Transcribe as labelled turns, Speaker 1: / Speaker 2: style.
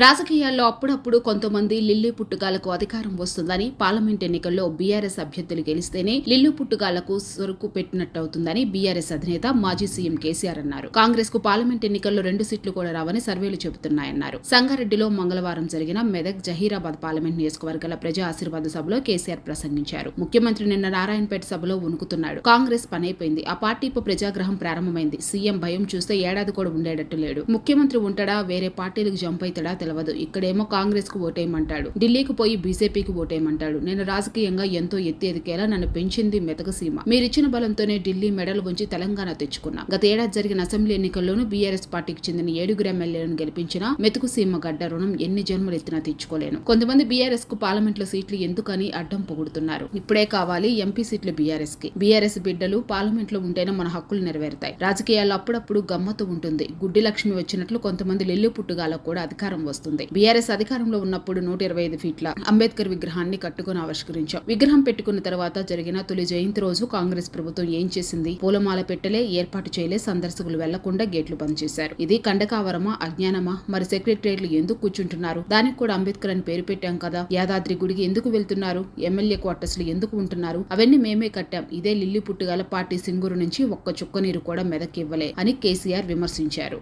Speaker 1: రాజకీయాల్లో అప్పుడప్పుడు కొంతమంది లిల్లు పుట్టుగాలకు అధికారం వస్తుందని పార్లమెంట్ ఎన్నికల్లో బీఆర్ఎస్ అభ్యర్థులు గెలిస్తేనే లిల్లు పుట్టుగాలకు సొరుకు పెట్టినట్టవుతుందని బీఆర్ఎస్ అధినేత మాజీ సీఎం కేసీఆర్ అన్నారు. కాంగ్రెస్కు పార్లమెంట్ ఎన్నికల్లో రెండు సీట్లు కూడా రావని సర్వేలు చెబుతున్నాయన్నారు. సంగారెడ్డిలో మంగళవారం జరిగిన మెదక్ జహీరాబాద్ పార్లమెంట్ నియోజకవర్గాల ప్రజా ఆశీర్వాద సభలో కేసీఆర్ ప్రసంగించారు. ముఖ్యమంత్రి నిన్న నారాయణపేట సభలో వణుకుతున్నాడు. కాంగ్రెస్ పనైపోయింది. ఆ పార్టీ ప్రజాగ్రహం ప్రారంభమైంది. సీఎం భయం చూస్తే ఏడాది కూడా ఉండేటట్టు లేడు. ముఖ్యమంత్రి ఉంటాడా? వేరే పార్టీలకు జంప్ అవుతాడా తెలియదు ఇక్కడేమో కాంగ్రెస్కు ఓటేయమంటాడు. ఢిల్లీకి పోయి బీజేపీకి ఓటేయమంటాడు. నేను రాజకీయంగా ఎంతో ఎత్తి ఎదికేలా నన్ను పెంచింది మెతకసీమ మీరిచ్చిన బలంతోనే ఢిల్లీ మెడల్ ఉంచి తెలంగాణ తెచ్చుకున్నా. గత ఏడాది జరిగిన అసెంబ్లీ ఎన్నికల్లోనూ బీఆర్ఎస్ పార్టీకి చెందిన ఏడుగురు ఎమ్మెల్యేలను గెలిపించిన మెతుకుసీమ గడ్డ రుణం ఎన్ని జన్మలు ఎత్తినా తెచ్చుకోలేను. కొంతమంది బీఆర్ఎస్కు పార్లమెంట్లో సీట్లు ఎందుకని అడ్డం పొగుడుతున్నారు. ఇప్పుడే కావాలి ఎంపీ సీట్లు బీఆర్ఎస్కి బీఆర్ఎస్ బిడ్డలు పార్లమెంట్లో ఉంటేనే మన హక్కులు నెరవేరుతాయి. రాజకీయాల్లో అప్పుడప్పుడు గమ్మత్తు ఉంటుంది. గుడ్డి లక్ష్మి వచ్చినట్లు కొంతమంది లెల్లు పుట్టుగాలకు కూడా అధికారం వస్తుంది. బీఆర్ఎస్ అధికారంలో ఉన్నప్పుడు నూట ఇరవై ఐదు ఫీట్ల అంబేద్కర్ విగ్రహాన్ని కట్టుకుని ఆవిష్కరించాం. విగ్రహం పెట్టుకున్న తర్వాత జరిగిన తొలి జయంతి రోజు కాంగ్రెస్ ప్రభుత్వం ఏం చేసింది? పూలమాల పెట్టలే ఏర్పాటు చేయలే సందర్శకులు వెళ్ళకుండా గేట్లు బంద్ చేశారు. ఇది కండకావరమా అజ్ఞానమా? మరి సెక్రటరియట్లు ఎందుకు కూర్చుంటున్నారు? దానికి కూడా అంబేద్కర్ అని పేరు పెట్టాం కదా. యాదాద్రి గుడికి ఎందుకు వెళ్తున్నారు? ఎమ్మెల్యే క్వార్టర్స్లో ఎందుకు ఉంటున్నారు? అవన్నీ మేమే కట్టాం. ఇదే లిల్లి పుట్టుగాల పార్టీ సింగూరు నుంచి ఒక్క చుక్క నీరు కూడా మెదక్కివ్వలే అని కేసీఆర్ విమర్శించారు.